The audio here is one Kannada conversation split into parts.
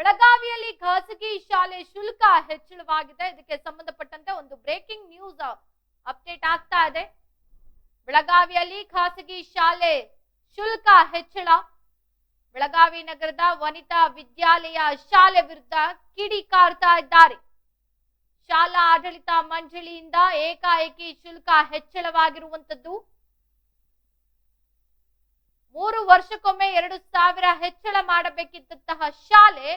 ಬೆಳಗಾವಿಯಲ್ಲಿ ಖಾಸಗಿ ಶಾಲೆ ಶುಲ್ಕ ಹೆಚ್ಚಳವಾಗಿದೆ. ಇದಕ್ಕೆ ಸಂಬಂಧಪಟ್ಟಂತೆ ಒಂದು ಬ್ರೇಕಿಂಗ್ ನ್ಯೂಸ್ ಅಪ್ಡೇಟ್ ಆಗ್ತಾ ಇದೆ. ಬೆಳಗಾವಿಯಲ್ಲಿ ಖಾಸಗಿ ಶಾಲೆ ಶುಲ್ಕ ಹೆಚ್ಚಳ. ಬೆಳಗಾವಿ ನಗರದ ವನಿತಾ ವಿದ್ಯಾಲಯ ಶಾಲೆ ವಿರುದ್ಧ ಕಿಡಿಕಾರ್ತಾ ಇದ್ದಾರೆ. ಶಾಲಾ ಆಡಳಿತ ಮಂಡಳಿಯಿಂದ ಏಕಾಏಕಿ ಶುಲ್ಕ ಹೆಚ್ಚಳವಾಗಿರುವಂತದ್ದು ಮೂರು ವರ್ಷಕ್ಕೊಮ್ಮೆ ಎರಡು ಸಾವಿರ ಹೆಚ್ಚಳ ಮಾಡಬೇಕಿದ್ದಂತಹ ಶಾಲೆ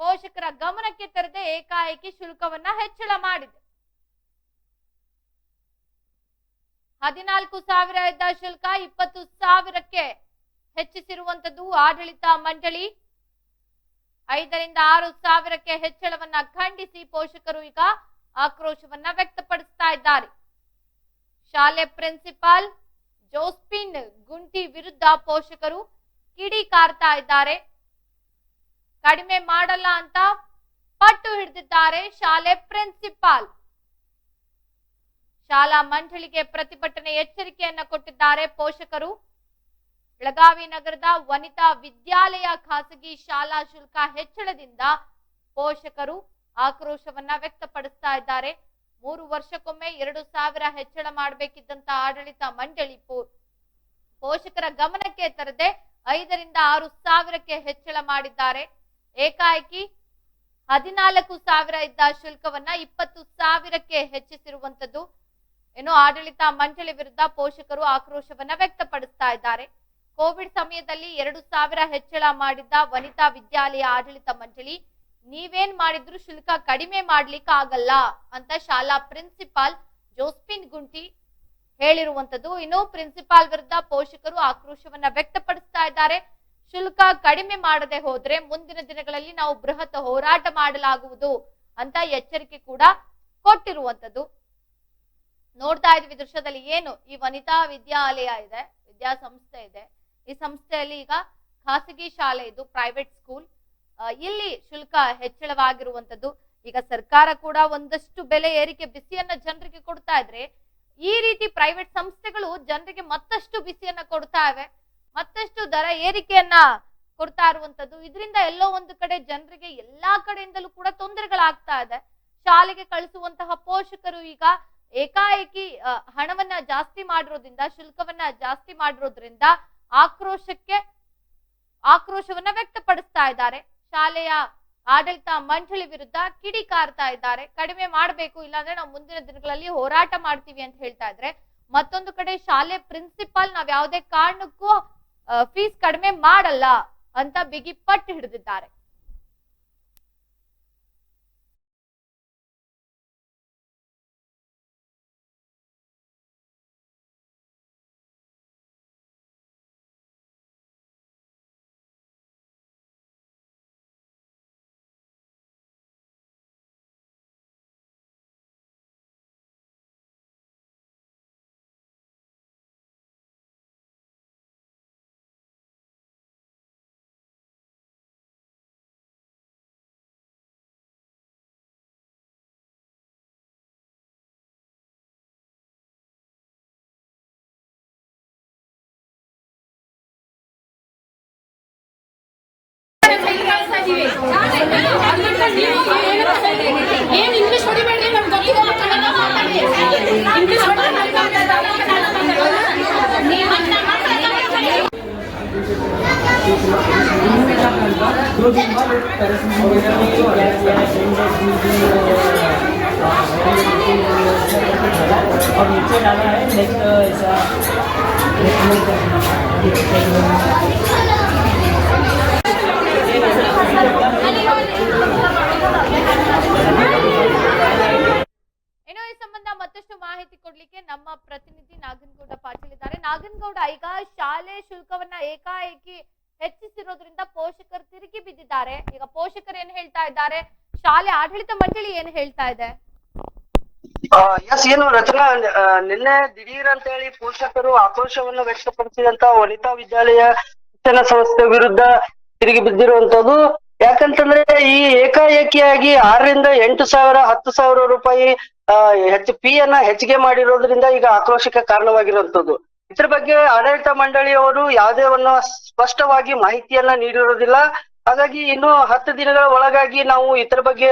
ಪೋಷಕರ ಗಮನಕ್ಕೆ ತರದೆ ಏಕಾಏಕಿ ಶುಲ್ಕವನ್ನ ಹೆಚ್ಚಳ ಮಾಡಿದೆ. ಹದಿನಾಲ್ಕು ಸಾವಿರ ಇದ್ದ ಶುಲ್ಕ ಇಪ್ಪತ್ತು ಸಾವಿರಕ್ಕೆ ಹೆಚ್ಚಿಸಿರುವಂತದ್ದು ಆಡಳಿತ ಮಂಡಳಿ. ಐದರಿಂದ ಆರು ಸಾವಿರಕ್ಕೆ ಹೆಚ್ಚಳವನ್ನ ಖಂಡಿಸಿ ಪೋಷಕರು ಈಗ ಆಕ್ರೋಶವನ್ನ ವ್ಯಕ್ತಪಡಿಸ್ತಾ ಇದ್ದಾರೆ. ಶಾಲೆ ಪ್ರಿನ್ಸಿಪಾಲ್ ಜೋಸ್ಪಿನ್ ಗುಂಟಿ ವಿರುದ್ಧ ಪೋಷಕರು ಕಿಡಿ ಕಾರ್ತಾ ಇದ್ದಾರೆ. ಕಡಿಮೆ ಮಾಡಲ್ಲ ಅಂತ ಪಟ್ಟು ಹಿಡಿದಿದ್ದಾರೆ ಶಾಲೆ ಪ್ರಿನ್ಸಿಪಾಲ್. ಶಾಲಾ ಮಂಡಳಿಗೆ ಪ್ರತಿಭಟನೆ ಎಚ್ಚರಿಕೆಯನ್ನ ಕೊಟ್ಟಿದ್ದಾರೆ ಪೋಷಕರು. ಬೆಳಗಾವಿ ನಗರದ ವನಿತಾ ವಿದ್ಯಾಲಯ ಖಾಸಗಿ ಶಾಲಾ ಶುಲ್ಕ ಹೆಚ್ಚಳದಿಂದ ಪೋಷಕರು ಆಕ್ರೋಶವನ್ನ ವ್ಯಕ್ತಪಡಿಸ್ತಾ ಇದ್ದಾರೆ. ಮೂರು ವರ್ಷಕ್ಕೊಮ್ಮೆ ಎರಡು ಸಾವಿರ ಹೆಚ್ಚಳ ಮಾಡಬೇಕಿದ್ದಂತ ಆಡಳಿತ ಮಂಡಳಿ ಪೋಷಕರ ಗಮನಕ್ಕೆ ತರದೆ ಐದರಿಂದ ಆರು ಸಾವಿರಕ್ಕೆ ಹೆಚ್ಚಳ ಮಾಡಿದ್ದಾರೆ. ಏಕಾಏಕಿ ಹದಿನಾಲ್ಕು ಸಾವಿರ ಇದ್ದ ಶುಲ್ಕವನ್ನ ಇಪ್ಪತ್ತು ಸಾವಿರಕ್ಕೆ ಹೆಚ್ಚಿಸಿರುವಂತದ್ದು ಇನ್ನು ಆಡಳಿತ ಮಂಡಳಿ ವಿರುದ್ಧ ಪೋಷಕರು ಆಕ್ರೋಶವನ್ನ ವ್ಯಕ್ತಪಡಿಸ್ತಾ ಇದ್ದಾರೆ. ಕೋವಿಡ್ ಸಮಯದಲ್ಲಿ ಎರಡು ಸಾವಿರ ಹೆಚ್ಚಳ ಮಾಡಿದ್ದ ವನಿತಾ ವಿದ್ಯಾಲಯ ಆಡಳಿತ ಮಂಡಳಿ, ನೀವೇನ್ ಮಾಡಿದ್ರು ಶುಲ್ಕ ಕಡಿಮೆ ಮಾಡ್ಲಿಕ್ಕೆ ಆಗಲ್ಲ ಅಂತ ಶಾಲಾ ಪ್ರಿನ್ಸಿಪಾಲ್ ಜೋಸ್ಪಿನ್ ಗುಂಟಿ ಹೇಳಿರುವಂತದ್ದು ಇನ್ನು ಪ್ರಿನ್ಸಿಪಾಲ್ ವಿರುದ್ಧ ಪೋಷಕರು ಆಕ್ರೋಶವನ್ನ ವ್ಯಕ್ತಪಡಿಸ್ತಾ ಇದ್ದಾರೆ. ಶುಲ್ಕ ಕಡಿಮೆ ಮಾಡದೆ ಹೋದ್ರೆ ಮುಂದಿನ ದಿನಗಳಲ್ಲಿ ನಾವು ಬೃಹತ್ ಹೋರಾಟ ಮಾಡಲಾಗುವುದು ಅಂತ ಎಚ್ಚರಿಕೆ ಕೂಡ ಕೊಟ್ಟಿರುವಂತದ್ದು ನೋಡ್ತಾ ಇದ್ವಿ ದೃಶ್ಯದಲ್ಲಿ ಏನು, ಈ ವನಿತಾ ವಿದ್ಯಾಲಯ ಇದೆ, ವಿದ್ಯಾಸಂಸ್ಥೆ ಇದೆ. ಈ ಸಂಸ್ಥೆಯಲ್ಲಿ ಈಗ ಖಾಸಗಿ ಶಾಲೆ ಇದು ಪ್ರೈವೇಟ್ ಸ್ಕೂಲ್ ಇಲ್ಲಿ ಶುಲ್ಕ ಹೆಚ್ಚಳವಾಗಿರುವಂತದ್ದು ಈಗ ಸರ್ಕಾರ ಕೂಡ ಒಂದಷ್ಟು ಬೆಲೆ ಏರಿಕೆ ಬಿಸಿಯನ್ನ ಜನರಿಗೆ ಕೊಡ್ತಾ ಇದ್ರೆ ಈ ರೀತಿ ಪ್ರೈವೇಟ್ ಸಂಸ್ಥೆಗಳು ಜನರಿಗೆ ಮತ್ತಷ್ಟು ಬಿಸಿಯನ್ನ ಕೊಡ್ತಾ ಇವೆ. ಮತ್ತಷ್ಟು ದರ ಏರಿಕೆಯನ್ನ ಕೊಡ್ತಾ ಇರುವಂತದ್ದು. ಇದರಿಂದ ಎಲ್ಲೋ ಒಂದು ಕಡೆ ಜನರಿಗೆ ಎಲ್ಲಾ ಕಡೆಯಿಂದಲೂ ಕೂಡ ತೊಂದರೆಗಳಾಗ್ತಾ ಇದೆ. ಶಾಲೆಗೆ ಕಳಿಸುವಂತಹ ಪೋಷಕರು ಈಗ ಏಕಾಏಕಿ ಹಣವನ್ನ ಜಾಸ್ತಿ ಮಾಡಿರೋದ್ರಿಂದ, ಶುಲ್ಕವನ್ನ ಜಾಸ್ತಿ ಮಾಡಿರೋದ್ರಿಂದ ಆಕ್ರೋಶಕ್ಕೆ, ಆಕ್ರೋಶವನ್ನ ವ್ಯಕ್ತಪಡಿಸ್ತಾ ಇದ್ದಾರೆ. ಶಾಲೆಯ ಆಡಳಿತ ಮಂಡಳಿ ವಿರುದ್ಧ ಕಿಡಿ ಕಾರ್ತಾ ಇದ್ದಾರೆ. ಕಡಿಮೆ ಮಾಡಬೇಕು, ಇಲ್ಲಾಂದ್ರೆ ನಾವು ಮುಂದಿನ ದಿನಗಳಲ್ಲಿ ಹೋರಾಟ ಮಾಡ್ತೀವಿ ಅಂತ ಹೇಳ್ತಾ ಇದ್ರೆ. ಮತ್ತೊಂದು ಕಡೆ ಶಾಲೆ ಪ್ರಿನ್ಸಿಪಾಲ್ ನಾವ್ ಯಾವುದೇ ಕಾರಣಕ್ಕೂ ಫೀಸ್ ಕಡಿಮೆ ಮಾಡಲ್ಲ ಅಂತ ಬಿಗಿ ಪಟ್ಟು ಹಿಡಿದಿದ್ದಾರೆ. ఏం ఇంగ్లీష్ వదిలిపెడితే మేము గట్టిగా మాట్లాడాలి ఇంగ్లీష్ और नीचे डाला है नेक्स्ट ऐसा ಪ್ರತಿನಿಧಿ ನಾಗನಗೌಡ ಪಾಟೀಲ್ ಇದ್ದಾರೆ ನಾಗನಗೌಡ, ಈಗ ಶಾಲೆ ಶುಲ್ಕವನ್ನ ಏಕಾಏಕಿ ಹೆಚ್ಚಿಸಿರೋದ್ರಿಂದ ಪೋಷಕರು ತಿರುಗಿ ಬಿದ್ದಿದ್ದಾರೆ. ಈಗ ಪೋಷಕರು ಏನ್ ಹೇಳ್ತಾ ಇದ್ದಾರೆ? ಶಾಲೆ ಆಡಳಿತ ಮಂಡಳಿ ಏನ್ ಹೇಳ್ತಾ ಇದೆ? ಎಸ್, ಏನು ರಚನಾ ನಿನ್ನೆ ದಿಢೀರ್ ಅಂತ ಹೇಳಿ ಪೋಷಕರು ಆಕ್ರೋಶವನ್ನು ವ್ಯಕ್ತಪಡಿಸಿದಂತ ವನಿತಾ ವಿದ್ಯಾಲಯ ಶಿಕ್ಷಣ ಸಂಸ್ಥೆ ವಿರುದ್ಧ ತಿರುಗಿ ಬಿದ್ದಿರುವಂತದ್ದು. ಯಾಕಂತಂದ್ರೆ ಈ ಏಕಾಏಕಿಯಾಗಿ ಆರರಿಂದ ಎಂಟು ಸಾವಿರ, ಹತ್ತು ಸಾವಿರ ರೂಪಾಯಿ ಹೆಚ್ಚು ಪಿ ಅನ್ನ ಹೆಚ್ಚಿಗೆ ಮಾಡಿರೋದ್ರಿಂದ ಈಗ ಆಕ್ರೋಶಕ್ಕೆ ಕಾರಣವಾಗಿರುವಂತದ್ದು ಇದ್ರ ಬಗ್ಗೆ ಆಡಳಿತ ಮಂಡಳಿಯವರು ಯಾವುದೇ ಒಂದು ಸ್ಪಷ್ಟವಾಗಿ ಮಾಹಿತಿಯನ್ನ ನೀಡಿರೋದಿಲ್ಲ. ಹಾಗಾಗಿ ಇನ್ನು ಹತ್ತು ದಿನಗಳ ಒಳಗಾಗಿ ನಾವು ಇದ್ರ ಬಗ್ಗೆ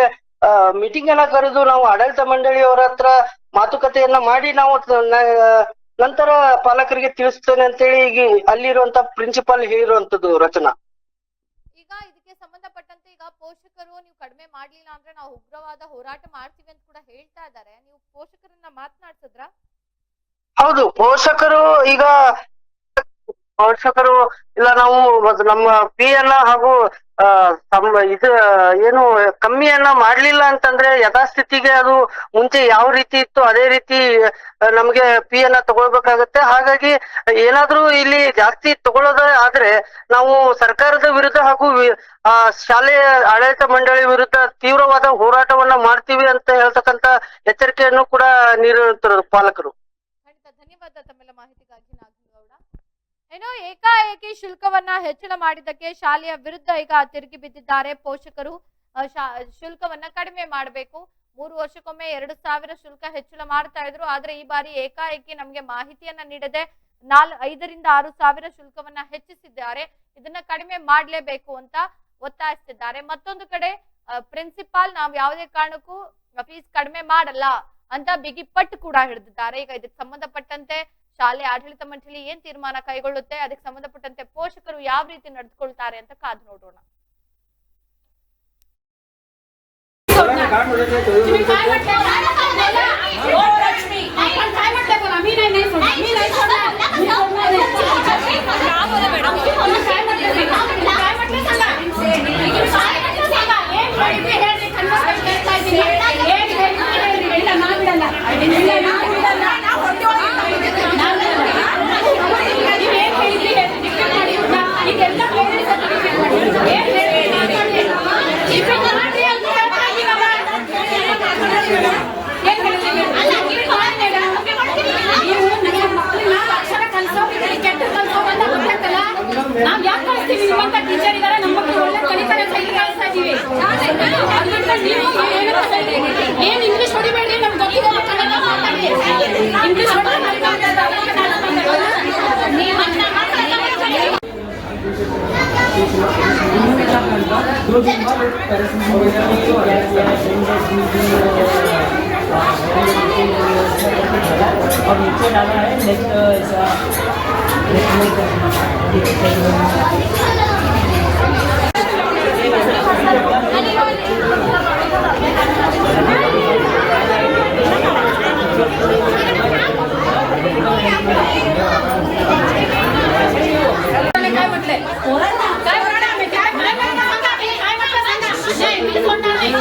ಮೀಟಿಂಗ್ ಅನ್ನ ಕರೆದು ನಾವು ಆಡಳಿತ ಮಂಡಳಿಯವರ ಹತ್ರ ಮಾತುಕತೆಯನ್ನ ಮಾಡಿ ನಾವು ನಂತರ ಪಾಲಕರಿಗೆ ತಿಳಿಸ್ತೇನೆ ಅಂತೇಳಿ ಈಗ ಅಲ್ಲಿರುವಂತ ಪ್ರಿನ್ಸಿಪಾಲ್ ಹೇಳಿರುವಂತದ್ದು ರಚನಾ ಈಗ ಇದಕ್ಕೆ ಸಂಬಂಧಪಟ್ಟಂತೆ ಈಗ ಪೋಷಕರು ನೀವು ಕಡಿಮೆ ಮಾಡ್ಲಿಲ್ಲ ಅಂದ್ರೆ ನಾವು ಉಗ್ರವಾದ ಹೋರಾಟ ಮಾಡ್ತೀವಿ ಅಂತ ಕೂಡ ಹೇಳ್ತಾ ಇದ್ದಾರೆ. ನೀವು ಪೋಷಕರನ್ನ ಮಾತನಾಡ್ಸಿದ್ರ? ಹೌದು, ಪೋಷಕರು ಈಗ ಪೋಷಕರು ಇಲ್ಲ, ನಾವು ನಮ್ಮ ಫೀ ಅನ್ನ ಹಾಗೂ ಇದು, ಏನು ಕಮ್ಮಿಯನ್ನ ಮಾಡ್ಲಿಲ್ಲ ಅಂತಂದ್ರೆ ಯಥಾಸ್ಥಿತಿಗೆ ಅದು ಮುಂಚೆ ಯಾವ ರೀತಿ ಇತ್ತು ಅದೇ ರೀತಿ ನಮ್ಗೆ ಪಿ ಅನ್ನ ತಗೊಳ್ಬೇಕಾಗತ್ತೆ. ಹಾಗಾಗಿ ಏನಾದ್ರೂ ಇಲ್ಲಿ ಜಾಸ್ತಿ ತಗೊಳ್ಳೋದ ಆದ್ರೆ ನಾವು ಸರ್ಕಾರದ ವಿರುದ್ಧ ಶಾಲೆಯ ಆಡಳಿತ ಮಂಡಳಿ ವಿರುದ್ಧ ತೀವ್ರವಾದ ಹೋರಾಟವನ್ನ ಮಾಡ್ತೀವಿ ಅಂತ ಹೇಳ್ತಕ್ಕಂತ ಎಚ್ಚರಿಕೆಯನ್ನು ಕೂಡ ನೀಡಿರುತ್ತಾರೆ ಪಾಲಕರು. ಧನ್ಯವಾದ ತಮ್ಮೆಲ್ಲ ಮಾಹಿತಿಗಾಗಿ ನಾಗೇಗೌಡ ಏನೋ ಏಕಾಏಕಿ ಶುಲ್ಕವನ್ನ ಹೆಚ್ಚಳ ಮಾಡಿದ್ದಕ್ಕೆ ಶಾಲೆಯ ವಿರುದ್ಧ ಈಗ ತಿರುಗಿ ಬಿದ್ದಿದ್ದಾರೆ ಪೋಷಕರು. ಶುಲ್ಕವನ್ನ ಕಡಿಮೆ ಮಾಡಬೇಕು. ಮೂರು ವರ್ಷಕ್ಕೊಮ್ಮೆ ಎರಡು ಸಾವಿರ ಶುಲ್ಕ ಹೆಚ್ಚಳ ಮಾಡ್ತಾ ಇದ್ರು. ಆದ್ರೆ ಈ ಬಾರಿ ಏಕಾಏಕಿ ನಮ್ಗೆ ಮಾಹಿತಿಯನ್ನ ನೀಡದೆ ನಾಲ್ ಐದರಿಂದ ಆರು ಸಾವಿರ ಶುಲ್ಕವನ್ನ ಹೆಚ್ಚಿಸಿದ್ದಾರೆ. ಇದನ್ನ ಕಡಿಮೆ ಮಾಡ್ಲೇಬೇಕು ಅಂತ ಒತ್ತಾಯಿಸ್ತಿದ್ದಾರೆ. ಮತ್ತೊಂದು ಕಡೆ ಪ್ರಿನ್ಸಿಪಾಲ್ ನಾವ್ ಯಾವುದೇ ಕಾರಣಕ್ಕೂ ಫೀಸ್ ಕಡಿಮೆ ಮಾಡಲ್ಲ ಅಂತ ಬಿಗಿ ಪಟ್ಟು ಕೂಡ ಹಿಡಿದಿದ್ದಾರೆ. ಈಗ ಇದಕ್ಕೆ ಸಂಬಂಧಪಟ್ಟಂತೆ ಶಾಲೆ, ಆಡಳಿತ ಮಂಡಳಿ ಏನ್ ತೀರ್ಮಾನ ಕೈಗೊಳ್ಳುತ್ತೆ ಅದಕ್ಕೆ ಸಂಬಂಧಪಟ್ಟಂತೆ ಪೋಷಕರು ಯಾವ ರೀತಿ ನಡೆದುಕೊಳ್ತಾರೆ ಅಂತ ಕಾದು ನೋಡೋಣ. तुम्ही काय म्हटलं ओ लक्ष्मी, आपण काय म्हटलं बोला मी नाही नाही सोडणार मी नाही सोडणार मी सोडणार नाही. आमची तुम्ही काय म्हटलं सांगा? तुम्ही काय म्हटलं सांगा? तुम्ही काय म्हटलं सांगा? एक बळी पे हे रेखांना कट करताय तुम्ही. एक रेखांना मिळाला. मिळाला. दो दिन बाद पेरेंट्स मीटिंग क्या किया अटेंडेंस मीटिंग और नीचे डाला है नेक्स्ट ऐसा काय म्हटलंय काय म्हटलं आम्ही? काय नाही मी सोडणार नाही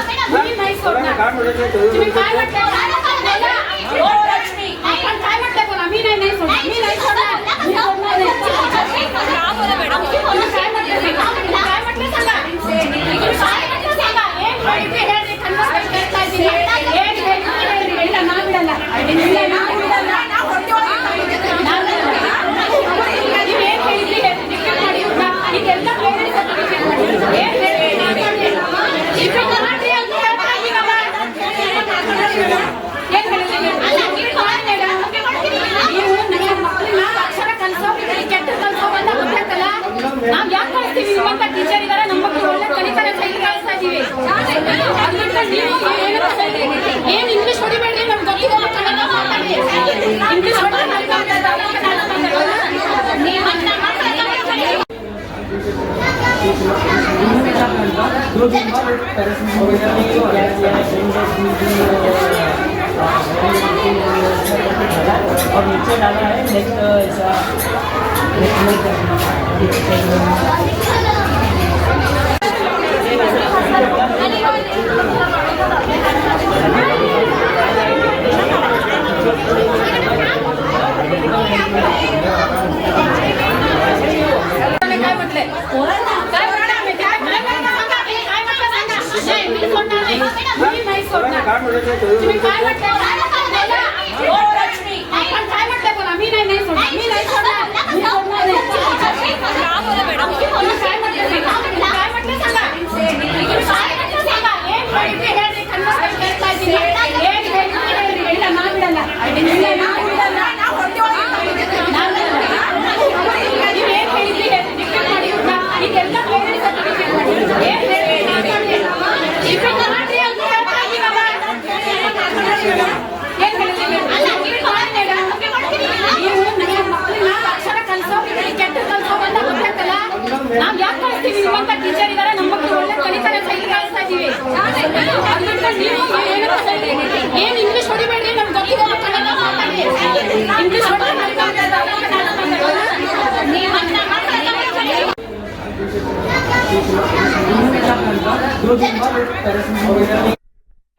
मी नाही सोडणार तुम्ही काय म्हटलं आपण काय म्हटलं बोला मी नाही नाही सोडणार मी नाही सोडणार मी सोडणार नाही. काय म्हटलं काय म्हटलं सांगा और नीचे डाला है नेक्स्ट ऐसा काय म्हटलंय काय म्हटलं आम्ही? मी सोडणार नाही मी नाही सोडणार तुम्ही काय म्हटलं?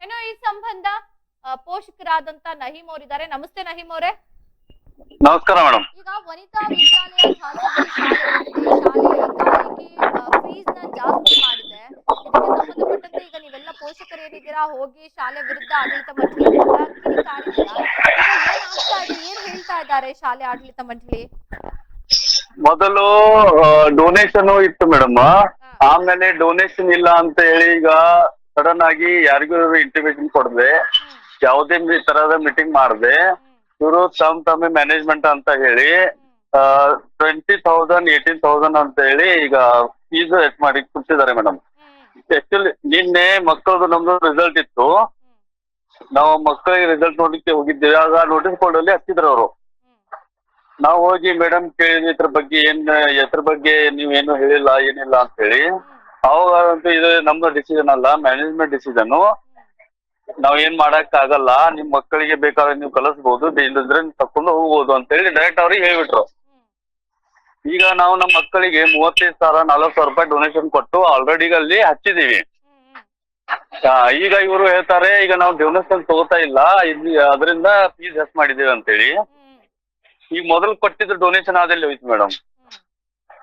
ಏನೋ ಈ ಸಂಬಂಧ ಪೋಷಕರಾದಂತ ನಹೀಂ ಅವರಿದ್ದಾರೆ ನಮಸ್ತೆ ನಹೀಂ ಅವರೇ ನಮಸ್ಕಾರ ಮೇಡಮ್. ಈಗ ವನಿತಾ ವಿದ್ಯಾಲಯ ಫೀಸ್ ಜಾಸ್ತಿ ಮಾಡಿದೆ. ಇದಕ್ಕೆ ಸಂಬಂಧಪಟ್ಟಂತೆ ಈಗ ನೀವೆಲ್ಲ ಪೋಷಕರು ಏನಿದ್ದೀರಾ ಹೋಗಿ ಶಾಲೆ ವಿರುದ್ಧ ಆಡಳಿತ ಮಂಡಳಿ ಏನ್ ಹೇಳ್ತಾ ಇದ್ದಾರೆ ಶಾಲೆ ಆಡಳಿತ ಮಂಡಳಿ? ಮೊದಲು ಡೊನೇಷನ್ ಇತ್ತು ಮೇಡಮ್. ಆಮೇಲೆ ಡೊನೇಷನ್ ಇಲ್ಲ ಅಂತ ಹೇಳಿ ಈಗ ಸಡನ್ ಆಗಿ ಯಾರಿಗೂ ಇಂಟಿಮೇಷನ್ ಕೊಡದೆ. ಯಾವುದೇ ತರಹದ ಮೀಟಿಂಗ್ ಮಾಡದೆ. ಇವರು ತಮ್ ತಮ್ಮ ಮ್ಯಾನೇಜ್ಮೆಂಟ್ ಅಂತ ಹೇಳಿ ಟ್ವೆಂಟಿ ತೌಸಂಡ್ ಏಟೀನ್ ತೌಸಂಡ್ ಅಂತ ಹೇಳಿ ಈಗ ಫೀಸ್ ಎಚ್ ಮಾಡಿ ಕೊಡ್ತಿದ್ದಾರೆ ಮೇಡಮ್ ಆಕ್ಚುಲಿ ನಿನ್ನೆ ಮಕ್ಕಳದು ನಮ್ದು ರಿಸಲ್ಟ್ ಇತ್ತು. ನಾವು ಮಕ್ಕಳಿಗೆ ರಿಸಲ್ಟ್ ನೋಡ್ಲಿಕ್ಕೆ ಹೋಗಿದ್ದೇವೆ. ಆಗ ನೋಟಿಸ್ ಬೋರ್ಡಲ್ಲಿ ಹಚ್ಚಿದ್ರು ಅವರು. ನಾವು ಹೋಗಿ ಮೇಡಮ್ ಕೇಳಿದ್ವಿ ಇದ್ರ ಬಗ್ಗೆ ಏನ್ ಇದ್ರ ಬಗ್ಗೆ ನೀವೇನು ಹೇಳಿಲ್ಲ, ಏನಿಲ್ಲ ಅಂತ ಹೇಳಿ, ಅವಾಗಂತೂ ಇದು ನಮ್ದು ಡಿಸಿಷನ್ ಅಲ್ಲ ಮ್ಯಾನೇಜ್ಮೆಂಟ್ ಡಿಸಿಷನ್ ನಾವ್ ಏನ್ ಮಾಡಕ್ ಆಗಲ್ಲ, ನಿಮ್ ಮಕ್ಕಳಿಗೆ ಬೇಕಾದ್ರೆ ನೀವು ಕಲಿಸ್ಬೋದು ಇಲ್ಲದ್ರೆ ನೀವು ತಕೊಂಡು ಹೋಗ್ಬೋದು ಅಂತ ಹೇಳಿ ಡೈರೆಕ್ಟ್ ಅವ್ರಿಗೆ ಹೇಳ್ಬಿಟ್ರು. ಈಗ ನಾವು ನಮ್ಮ ಮಕ್ಕಳಿಗೆ ಮೂವತ್ತೈದು ಸಾವಿರ, ನಲವತ್ತು ಸಾವಿರ ರೂಪಾಯಿ ಡೊನೇಷನ್ ಕೊಟ್ಟು ಆಲ್ರೆಡಿ ಅಲ್ಲಿ ಹಚ್ಚಿದೀವಿ. ಈಗ ಇವರು ಹೇಳ್ತಾರೆ, ಈಗ ನಾವು ಡೊನೇಷನ್ ತಗೋತಾ ಇಲ್ಲ, ಇಲ್ಲಿ, ಅದರಿಂದ ಫೀಸ್ ಹೆಸ್ ಮಾಡಿದೀವಿ ಅಂತ ಹೇಳಿ. ಈಗ ಮೊದಲು ಕೊಟ್ಟಿದ್ದು ಡೊನೇಷನ್ ಆದಲ್ಲಿ ಹೋಯ್ತು ಮೇಡಮ್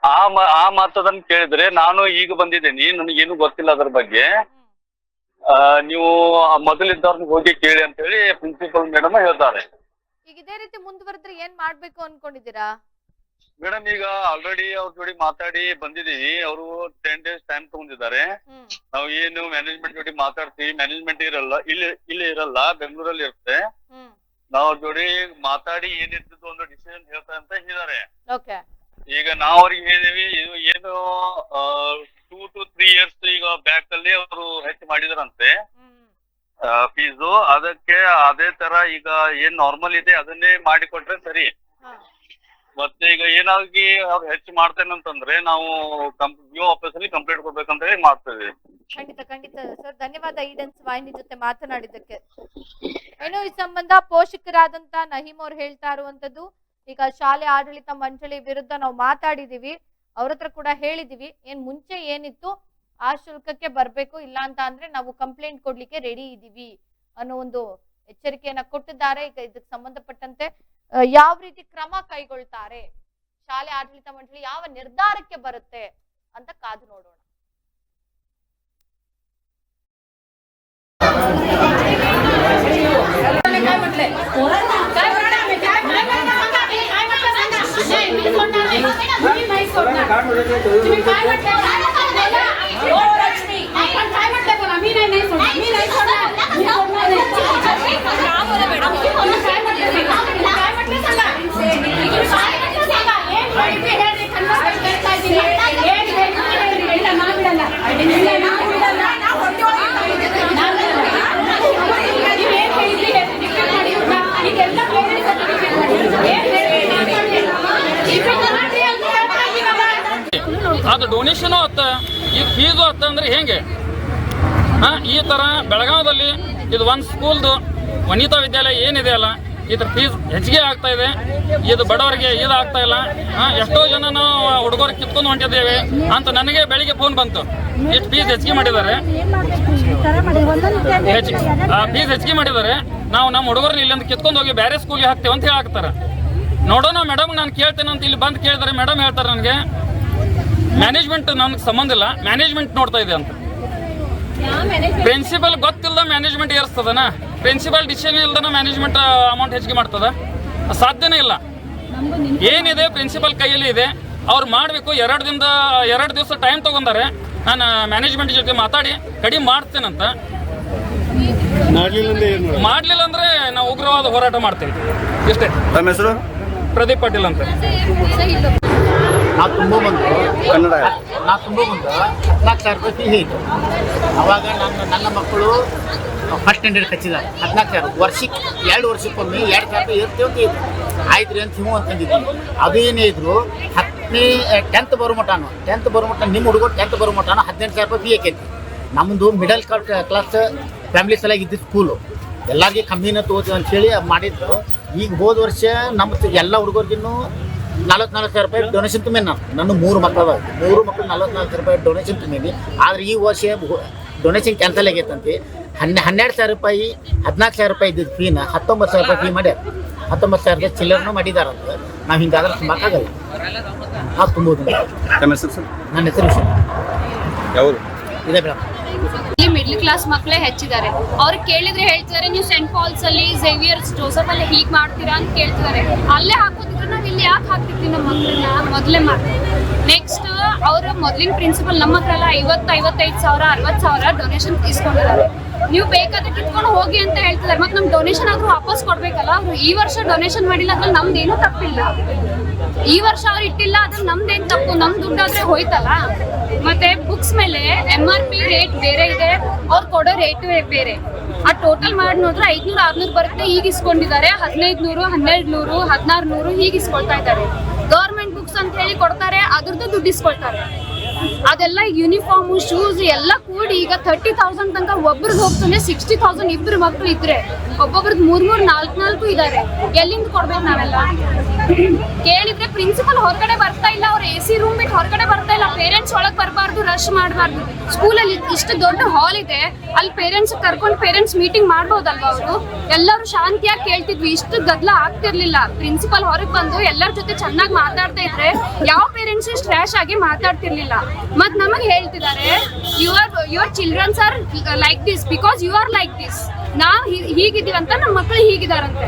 ಆ ಮ- ಆ ಮಾತದನ್ನ ಕೇಳಿದ್ರೆ ನಾನು ಈಗ ಬಂದಿದ್ದೀನಿ ನನಗೇನು ಗೊತ್ತಿಲ್ಲ ಅದ್ರ ಬಗ್ಗೆ. ಆ, ನೀವು ಮೊದಲಿದ್ದವ್ರನ್ನ ಹೋಗಿ ಕೇಳಿ ಅಂತ ಹೇಳಿ ಪ್ರಿನ್ಸಿಪಲ್ ಮೇಡಮ್ ಹೇಳ್ತಾರೆ. ಈಗ ಇದೇ ರೀತಿ ಮುಂದುವರೆದ್ರೆ ಏನ್ ಮಾಡ್ಬೇಕು ಅನ್ಕೊಂಡಿದ್ದೀರಾ? ಮೇಡಮ್ ಈಗ ಆಲ್ರೆಡಿ ಅವ್ರ ಜೋಡಿ ಮಾತಾಡಿ ಬಂದಿದೀವಿ ಅವರು ಟೆನ್ ಡೇಸ್ ಟೈಮ್ ತಗೊಂಡಿದ್ದಾರೆ. ಹ್ಮ್. ನಾವು ಏನು ಮ್ಯಾನೇಜ್ಮೆಂಟ್ ಜೊತೆ ಮಾತಾಡ್ತೀವಿ ಮ್ಯಾನೇಜ್ಮೆಂಟ್ ಇರಲ್ಲ ಇಲ್ಲಿ ಇಲ್ಲಿ ಇರಲ್ಲ ಬೆಂಗಳೂರಲ್ಲಿ ಇರುತ್ತೆ. ಹ್ಮ್. ನಾವು ಜೋಡಿ ಮಾತಾಡಿ ಏನಿದ್ದು ಒಂದು ಡಿಸಿಷನ್ ಹೇಳ್ತಾರೆ ಅಂತ ಹೇಳಿದಾರೆ ಓಕೆ ಈಗ ನಾವ್ ಅವ್ರಿಗೆ ಹೇಳಿದೀವಿ ಇದು ಏನು ಟೂ ಟು ತ್ರೀ ಇಯರ್ಸ್ ಈಗ ಬ್ಯಾಕ್ ಅಲ್ಲಿ ಅವರು ಹೆಚ್ಚು ಮಾಡಿದಾರಂತೆ. ಫೀಸು ಅದಕ್ಕೆ ಅದೇ ತರ ಈಗ ಏನ್ ನಾರ್ಮಲ್ ಇದೆ ಅದನ್ನೇ ಮಾಡಿಕೊಟ್ರೆ ಸರಿ. ಮತ್ತೆ ಈಗ ಏನಾಗಿ ಅವ್ರು ಹೆಚ್ಚು ಮಾಡ್ತೇನೆ ಅಂತಂದ್ರೆ ನಾವು ಯು ಆಫೀಸ್ ಅಲ್ಲಿ ಕಂಪ್ಲೇಂಟ್ ಕೊಡ್ಬೇಕಂತ ಹೇಳಿ ಮಾಡ್ತೇವೆ ಖಂಡಿತ ಖಂಡಿತ ಸರ್. ಧನ್ಯವಾದ ಈಡನ್ಸ್ ವಾಹಿನಿ ಜೊತೆ ಮಾತನಾಡಿದ್ದಕ್ಕೆ. ಏನು ಈ ಸಂಬಂಧ ಪೋಷಕರಾದಂತ ನಹಿಮ್ ಅವ್ರು ಹೇಳ್ತಾ ಇರುವಂತದ್ದು, ಈಗ ಶಾಲೆ ಆಡಳಿತ ಮಂಡಳಿ ವಿರುದ್ಧ ನಾವು ಮಾತಾಡಿದೀವಿ. ಅವ್ರ ಹತ್ರ ಕೂಡ ಹೇಳಿದೀವಿ. ಏನ್ ಮುಂಚೆ ಏನಿತ್ತು, ಆ ಶುಲ್ಕಕ್ಕೆ ಬರ್ಬೇಕು, ಇಲ್ಲ ಅಂತ ಅಂದ್ರೆ ನಾವು ಕಂಪ್ಲೇಂಟ್ ಕೊಡ್ಲಿಕ್ಕೆ ರೆಡಿ ಇದೀವಿ ಅನ್ನೋ ಒಂದು ಎಚ್ಚರಿಕೆಯನ್ನ ಕೊಟ್ಟಿದ್ದಾರೆ. ಈಗ ಇದಕ್ಕೆ ಸಂಬಂಧಪಟ್ಟಂತೆ ಯಾವ ರೀತಿ ಕ್ರಮ ಕೈಗೊಳ್ತಾರೆ, ಶಾಲೆ ಆಡಳಿತ ಮಂಡಳಿ ಯಾವ ನಿರ್ಧಾರಕ್ಕೆ ಬರುತ್ತೆ ಅಂತ ಕಾದು ನೋಡೋಣ. म्हटलंय काय परिणाम आहे काय परिणाम सांगा मी काय म्हटलं सांगा. नाही मी सोडणार नाही. मी नाही सोडणार. तुम्ही काय म्हटलं? ओ लक्ष्मी. आपण काय म्हटलं बोला मी नाही नाही सोडणार. मी नाही सोडणार. मी सोडणार नाही. तुम्ही काय म्हटलं सांगा तुम्ही काय म्हटलं सांगा? तुम्ही काय म्हटलं सांगा? एक हे खंडा करताय हे हे ना मिळाला ಅದು ಡೊನೇಷನು ಆತ, ಈ ಫೀಸು ಆತ ಅಂದ್ರೆ ಹೆಂಗೆ? ಹಾಂ, ಈ ತರ ಬೆಳಗಾವದಲ್ಲಿ ಇದು ಒಂದು ಸ್ಕೂಲ್ದು ವನಿತಾ ವಿದ್ಯಾಲಯ ಏನಿದೆ ಅಲ್ಲ, ಇದ್ರ ಫೀಸ್ ಹೆಚ್ಚಿಗೆ ಆಗ್ತಾ ಇದೆ, ಇದು ಬಡವರಿಗೆ ಇದು ಆಗ್ತಾ ಇಲ್ಲ ಎಷ್ಟೋ ಜನ ನಾವು ಹುಡುಗರು ಕಿತ್ಕೊಂಡು ಹೊಂಟಿದ್ದೇವೆ ಅಂತ ನನಗೆ ಬೆಳಿಗ್ಗೆ ಫೋನ್ ಬಂತು. ಇಷ್ಟು ಫೀಸ್ ಹೆಚ್ಚಿಗೆ ಮಾಡಿದ್ದಾರೆ. ಫೀಸ್ ಹೆಚ್ಚಿಗೆ ಮಾಡಿದ್ದಾರೆ. ನಾವು ನಮ್ಮ ಹುಡುಗರನ್ನ ಇಲ್ಲಿಂದ ಕಿತ್ಕೊಂಡು ಹೋಗಿ ಬೇರೆ ಸ್ಕೂಲ್ಗೆ ಹಾಕ್ತೇವೆ ಅಂತ ಹೇಳಾಕ್ತಾರೆ ನೋಡೋಣ ಮೇಡಮ್ ನಾನು ಕೇಳ್ತೇನೆ ಅಂತ ಇಲ್ಲಿ ಬಂದು ಕೇಳಿದ್ರೆ ಮೇಡಮ್ ಹೇಳ್ತಾರೆ ನನಗೆ. ಮ್ಯಾನೇಜ್ಮೆಂಟ್ ನನಗೆ ಸಂಬಂಧ ಇಲ್ಲ. ಮ್ಯಾನೇಜ್ಮೆಂಟ್ ನೋಡ್ತಾ ಇದೆ ಅಂತ. ಪ್ರಿನ್ಸಿಪಲ್ ಗೊತ್ತಿಲ್ಲದ ಮ್ಯಾನೇಜ್ಮೆಂಟ್ ಏರಿಸ್ತದನ? ಪ್ರಿನ್ಸಿಪಲ್ ಡಿಸಿಷನ್ ಇಲ್ದನ ಮ್ಯಾನೇಜ್ಮೆಂಟ್ ಅಮೌಂಟ್ ಹೆಚ್ಚಿಗೆ ಮಾಡ್ತದ? ಸಾಧ್ಯನೇ ಇಲ್ಲ. ಏನಿದೆ? ಪ್ರಿನ್ಸಿಪಲ್ ಕೈಯಲ್ಲಿ ಇದೆ. ಅವ್ರು ಮಾಡಬೇಕು. ಎರಡು ದಿನದ ಎರಡು ದಿವಸ ಟೈಮ್ ತಗೊಂಡಾರೆ ನಾನು ಮ್ಯಾನೇಜ್ಮೆಂಟ್ ಜೊತೆ ಮಾತಾಡಿ ಕಡಿಮೆ ಮಾಡ್ತೇನಂತ. ಮಾಡ್ಲಿಲ್ಲ ಅಂದ್ರೆ ನಾವು ಉಗ್ರವಾದ ಹೋರಾಟ ಮಾಡ್ತೇವೆ. ಇಷ್ಟೇ ತಮ್ಮ ಹೆಸರು? ಪ್ರದೀಪ್ ಪಾಟೀಲ್ ಅಂತ. ನಾ ತುಂಬ ಬಂದು. ಕನ್ನಡ. ನಾ ತುಂಬ ಬಂದು ಹದಿನಾಲ್ಕು ಸಾವಿರ ರೂಪಾಯಿ ಫೀಸ್ ಇತ್ತು. ಅವಾಗ ನನ್ನ ನನ್ನ ಮಕ್ಕಳು ಫಸ್ಟ್ ಸ್ಟ್ಯಾಂಡರ್ಡ್ ಹಚ್ಚಿದ್ದಾರೆ ಹದಿನಾಲ್ಕು ಸಾವಿರ ವರ್ಷಕ್ಕೆ ಎರಡು ವರ್ಷಕ್ಕೊಮ್ಮೆ ಎರಡು ಸಾವಿರ ರೂಪಾಯಿ ಇರ್ತೇವೆ ಅಂತ ಇತ್ತು ಆಯ್ತು ರೀ ಅಂತ ಹಿಂಗೆ ಅಂತಂದಿದ್ವಿ ಅದು ಏನೇ ಇದ್ರು ಹತ್ತನೇ ಟೆಂತ್ ಬರೋ ಮಟನು ಟೆಂತ್ ಬರೋ ಮಟ ನಿಮ್ಮ ಹುಡುಗರು ಟೆಂತ್ ಬರೋ ಮಟನು ಹದಿನೆಂಟು ಸಾವಿರ ರೂಪಾಯಿ ಫೀ ಹಾಕೈತಿ ನಮ್ಮದು ಮಿಡಲ್ ಕ್ಲಾಸ್ ಫ್ಯಾಮಿಲಿ ಸಲುವಾಗಿ ಇದ್ದಿದ್ದು ಸ್ಕೂಲು ಎಲ್ಲರಿಗೆ ಕಮ್ಮಿನ ತೋದು ಅಂತೇಳಿ ಮಾಡಿದ್ರು. ಈಗ ಹೋದ ವರ್ಷ ನಮ್ಮ ಎಲ್ಲ ಹುಡುಗರಿಗಿನ್ನೂ ನಲ್ವತ್ತು ನಾಲ್ಕು ಸಾವಿರ ರೂಪಾಯಿ ಡೊನೇಷನ್ ತುಂಬಿ ನಾನು. ನನ್ನ ಮೂರು ಮಕ್ಕಳು ಮೂರು ಮಕ್ಕಳು ನಲ್ವತ್ತು ನಾಲ್ಕು ಸಾವಿರ ರೂಪಾಯಿ ಡೊನೇಷನ್ ತುಂಬಿದ್ವಿ ಆದ್ರೆ ಈ ವರ್ಷ ಡೊನೇಷನ್ ಕ್ಯಾನ್ಸಲ್ ಆಗೈತಂತೆ. ಹನ್ನೆ ಹನ್ನೆರಡು ಸಾವಿರ ರೂಪಾಯಿ ಹದಿನಾಲ್ಕು ಸಾವಿರ ರೂಪಾಯಿ ಇದ್ದಿದ್ದು ಫೀನ ಹತ್ತೊಂಬತ್ತು ಸಾವಿರ ರೂಪಾಯಿ ಫೀ ಮಾಡ್ಯಾರ. ಹತ್ತೊಂಬತ್ತು ಸಾವಿರ ರೂಪಾಯಿ ಚಿಲ್ಲರ್ನೂ ಮಾಡಿದಾರಂತ ನಾವು ಹಿಂಗಾದ್ರೆ ತುಂಬಕ್ಕಾಗಲ್ಲ ನಾವು ತುಂಬೋದು. ನನ್ನ ಹೆಸರು ಯಾವುದು? ಇದೆ ಮೇಡಮ್ ಮಿಡ್ಲ್ ಕ್ಲಾಸ್ ಮಕ್ಕಳೇ ಹೆಚ್ಚಿದ್ದಾರೆ. ಅವ್ರಿಗೆ ಕೇಳಿದ್ರೆ ಹೇಳ್ತಿದ್ದಾರೆ ನೀವು ಸೆಂಟ್ ಫಾಲ್ಸ್ ಅಲ್ಲಿ ಝೇವಿಯರ್ಸ್ ಜೋಸಫ್ ಅಲ್ಲಿ ಹೀಗೆ ಮಾಡ್ತೀರಾ ಅಂತ ಕೇಳ್ತಿದ್ದಾರೆ ಅಲ್ಲೇ ಹಾಕೋದಿದ್ರೆ ನಾವು ಇಲ್ಲಿ ಯಾಕೆ ಹಾಕ್ತಿರ್ತೀವಿ ನಮ್ಮ ಮಕ್ಕಳನ್ನ? ಮೊದಲೇ ಮಾಡ್ತೀವಿ. ನೆಕ್ಸ್ಟ್ ಅವರ ಮೊದಲಿನ ಪ್ರಿನ್ಸಿಪಲ್ ನಮ್ಮ ಹತ್ರ ಎಲ್ಲ ಐವತ್ತು, ಐವತ್ತೈದು ಸಾವಿರ, ಅರವತ್ತು ಸಾವಿರ ಡೊನೇಷನ್ ಇಸ್ಕೊಂಡಿದ್ದಾರೆ. ನೀವು ಬೇಕಾದ್ರೆ ಕಿತ್ಕೊಂಡು ಹೋಗಿ ಅಂತ ಹೇಳ್ತಿದ್ದಾರೆ. ಮತ್ತೆ ನಮ್ಮ ಡೊನೇಷನ್ ಆದ್ರೂ ವಾಪಸ್ ಕೊಡ್ಬೇಕಲ್ಲ ಈ ವರ್ಷ ಡೊನೇಷನ್ ಮಾಡಿಲ್ಲ ಅದ್ರಲ್ಲಿ ಏನೂ ತಪ್ಪಿಲ್ಲ. ಈ ವರ್ಷ ಅವ್ರು ಇಟ್ಟಿಲ್ಲ ಅದ್ರಲ್ಲಿ ನಮ್ದೇನ್ ತಪ್ಪು? ನಮ್ ದುಡ್ಡಾದ್ರೆ ಹೋಯ್ತಲ್ಲ? ಮತ್ತೆ ಬುಕ್ಸ್ ಮೇಲೆ ಎಂ ಆರ್ ಪಿ ರೇಟ್ ಬೇರೆ ಇದೆ, ಅವ್ರು ಕೊಡೋ ರೇಟ್ ಬೇರೆ. ಆ ಟೋಟಲ್ ಮಾಡಿ ನೋಡಿದ್ರೆ ಐದ್ನೂರು, ಆರ್ನೂರು ಬರುತ್ತೆ, ಈಗ ಇಸ್ಕೊಂಡಿದ್ದಾರೆ. ಹದಿನೈದು ನೂರು ಹನ್ನೆರಡು ನೂರು ಹದಿನಾರು ನೂರು ಹೀಗೆ ಇಸ್ಕೊಳ್ತಾ ಇದ್ದಾರೆ. ಗೌರ್ಮೆಂಟ್ ಬುಕ್ಸ್ ಅಂತ ಹೇಳಿ ಕೊಡ್ತಾರೆ, ಅದ್ರದ್ದು ದುಡ್ಡು ಇಸ್ಕೊಳ್ತಾರೆ. ಅದೆಲ್ಲ ಯೂನಿಫಾರ್ಮ್ ಶೂಸ್ ಎಲ್ಲ ಕೂಡಿ ಈಗ ತರ್ಟಿ ತೌಸಂಡ್ ತನಕ ಒಬ್ರಿಗೆ ಹೋಗ್ತಾನೆ ಸಿಕ್ಸ್ಟಿ ತೌಸಂಡ್ ಇಬ್ರು ಮಕ್ಳು ಇದ್ರೆ. ಒಬ್ಬೊಬ್ರದ್ದು ಮೂರ್ ಮೂರ್, ನಾಲ್ಕು ನಾಲ್ಕು ಇದಾರೆ. ಎಲ್ಲಿಂದ ಕೊಡ್ಬೇಕು ನಾವೆಲ್ಲ? ಕೇಳಿದ್ರೆ ಪ್ರಿನ್ಸಿಪಲ್ ಹೊರಗಡೆ ಬರ್ತಾ ಇಲ್ಲ, ಅವ್ರ ಎ ಸಿ ರೂಮ್ ಬಿಟ್ಟು ಹೊರಗಡೆ ಬರ್ತಾ ಇಲ್ಲ ಪೇರೆಂಟ್ಸ್ ಒಳಗೆ ಬರಬಾರ್ದು ರಶ್ ಮಾಡಬಾರ್ದು. ಸ್ಕೂಲಲ್ಲಿ ಇಷ್ಟು ದೊಡ್ಡ ಹಾಲ್ ಇದೆ, ಅಲ್ಲಿ ಪೇರೆಂಟ್ಸ್ ಕರ್ಕೊಂಡು ಪೇರೆಂಟ್ಸ್ ಮೀಟಿಂಗ್ ಮಾಡ್ಬೋದಲ್ವಾ ಅವರು? ಎಲ್ಲರೂ ಶಾಂತಿಯಾಗಿ ಕೇಳ್ತಿದ್ವಿ, ಇಷ್ಟು ಗದ್ದಲ ಆಗ್ತಿರ್ಲಿಲ್ಲ. ಪ್ರಿನ್ಸಿಪಲ್ ಹೊರಗೆ ಬಂದು ಎಲ್ಲರ ಜೊತೆ ಚೆನ್ನಾಗಿ ಮಾತಾಡ್ತಾ ಇದ್ರೆ, ಯಾವ ಪೇರೆಂಟ್ಸ್ ಸ್ಟ್ರ್ಯಾಶ್ ಆಗಿ ಮಾತಾಡ್ತಿರ್ಲಿಲ್ಲ. ಮತ್ ನಮಗೆ ಹೇಳ್ತಿದ್ದಾರೆ your your childrens are like this because you are like this ನಾವ್ ಅಂತ ನಮ್ಮ ಮಕ್ಳು ಹೀಗಿದಾರಂತೆ.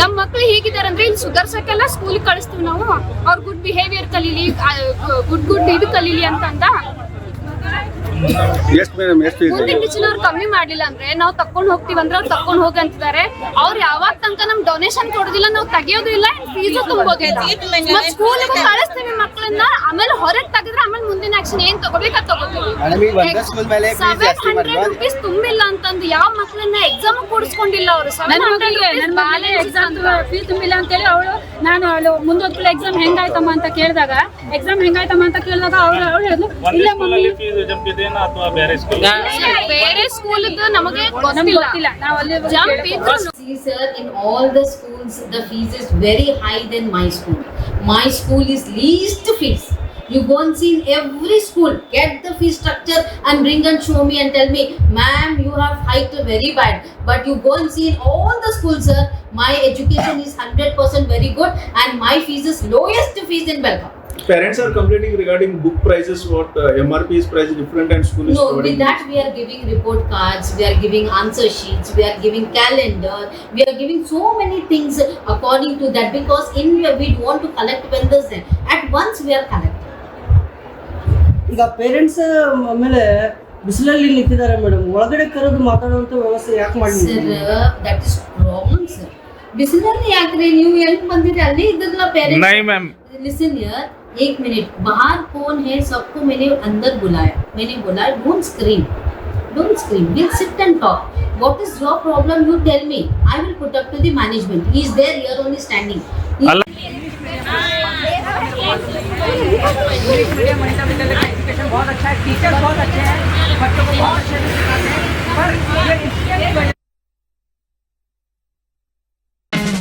ನಮ್ಮ ಮಕ್ಳು ಹೀಗಿದಾರಂದ್ರೆ ಇಲ್ಲಿ ಸುಧಾರ್ಸಕ್ಕೆಲ್ಲ ಸ್ಕೂಲ್ ಕಳಿಸ್ತೀವಿ ನಾವು. ಅವ್ರ ಗುಡ್ ಬಿಹೇವಿಯರ್ ಕಲೀಲಿ ಗುಡ್ ಗುಡ್ ಇದು ಕಲೀಲಿ ಅಂತಂದ ಅಂತ ಎಷ್ಟು ಮೇಡಮ್ ಎಷ್ಟು ಇದೆ? ಮುಂದಿನ ದಿನ ಅವ್ರು ಕಮ್ಮಿ ಮಾಡ್ಲಿಲ್ಲ ಅಂದ್ರೆ ನಾವು ತಕೊಂಡ್ ಹೋಗ್ತೀವಿ ಅಂದ್ರೆ ಅವ್ರು ತಕೊಂಡ್ ಹೋಗಿ ಅಂತಿದ್ದಾರೆ. ಅವ್ರು ಯಾವಾಗ ತನಕ ನಮ್ ಡೊನೇಷನ್ ಕೊಡೋದಿಲ್ಲ ನಾವು ತೆಗಿಯೋದು ಇಲ್ಲ ಫೀಸು ತುಂಬೋದಿಲ್ಲ. ಮತ್ ಸ್ಕೂಲ್ಗೂ ಕಳಿಸ್ತೀವಿ ಮಕ್ಕಳನ್ನ ಆಮೇಲೆ ಹೊರಗೆ ತೆಗೆದ್ರೆ ಆಮೇಲೆ ಮುಂದಿನ ಆಕ್ಷನ್ ಏನ್ ತಗೋಬೇಕು ಅದು ತಗೋತೀವಿ. ಸೆವೆನ್ ಹಂಡ್ರೆಡ್ ರುಪೀಸ್ ತುಂಬಿಲ್ಲ ಅಂತಂದು ಯಾವ ಮಕ್ಕಳನ್ನ ಎಕ್ಸಾಮ್ ಕೂಡಿಸ್ಕೊಂಡಿಲ್ಲ ಅವರು? ನನ್ನ ಮಗಳಿಗೆ ನನ್ನ ಮಗಳೇ ಎಕ್ಸಾಮ್ ಫೀ ತುಂಬಿಲ್ಲ ಅಂತೇಳಿ ಅವಳು ನಾನು ಅವಳು ಮುಂದೊತ್ತು ಎಕ್ಸಾಮ್ ಹೆಂಗಾಯ್ತಮ್ಮ ಅಂತ ಕೇಳಿದಾಗ ಎಕ್ಸಾಮ್ ಹೆಂಗಾಯ್ತಮ್ಮ ಅಂತ ಕೇಳಿದಾಗ ಅವಳು ಅವಳು ಹೇಳಿದ್ಲು ಇಲ್ಲ mummy ಬೇರೆ ಸ್ಕೂಲ್ ನಮಗೆ ನಮ್ಗೆ ಗೊತ್ತಿಲ್ಲ ಗೊತ್ತಿಲ್ಲ ನಾವು ಅಲ್ಲಿ ಜಂಪ್ ಇದ್ರು See, sir, in all the schools, the fees is very high than my school. My school is least fees. You go and see in every school, get the fee structure and bring and show me and tell me, ma'am, you have hiked very bad. But you go and see in all the schools, sir, my education is 100% very good and my fees is lowest fees in Belgaum. Parents are complaining regarding book prices, what uh, MRP is price different and school is No, with that we are giving report cards, we are giving answer sheets, we are giving calendar, we are giving so many things according to that because in we want to collect vendors then. At once we are collecting. ಈಗ ಪೇರೆಂಟ್ಸ್ ಆಮೇಲೆ ಬಿಸಿಲಲ್ಲಿ ನಿಂತಿದ್ದಾರೆ ಮೇಡಮ್ ಒಳಗಡೆ ಕರೆದು ಮಾತಾಡುವಂತ ವ್ಯವಸ್ಥೆ ಯಾಕೆ ಸರ್ ಬಿಸಿಲಲ್ಲಿ ಯಾಕ್ರಿ ನೀವು ಎಲ್ಲಿ ಬಂದಿರಿ ಅಲ್ಲಿ ಇದ್ರಲ್ಲ ಪೇರೆಂಟ್ಸ್ ಲಿಸನ್ ಯರ್ एक मिनट बाहर कौन है सबको मैंने अंदर बुलाया मैंने बोला don't scream don't scream will sit and talk what is your problem you tell me i will put up to the management he is there here only standing He-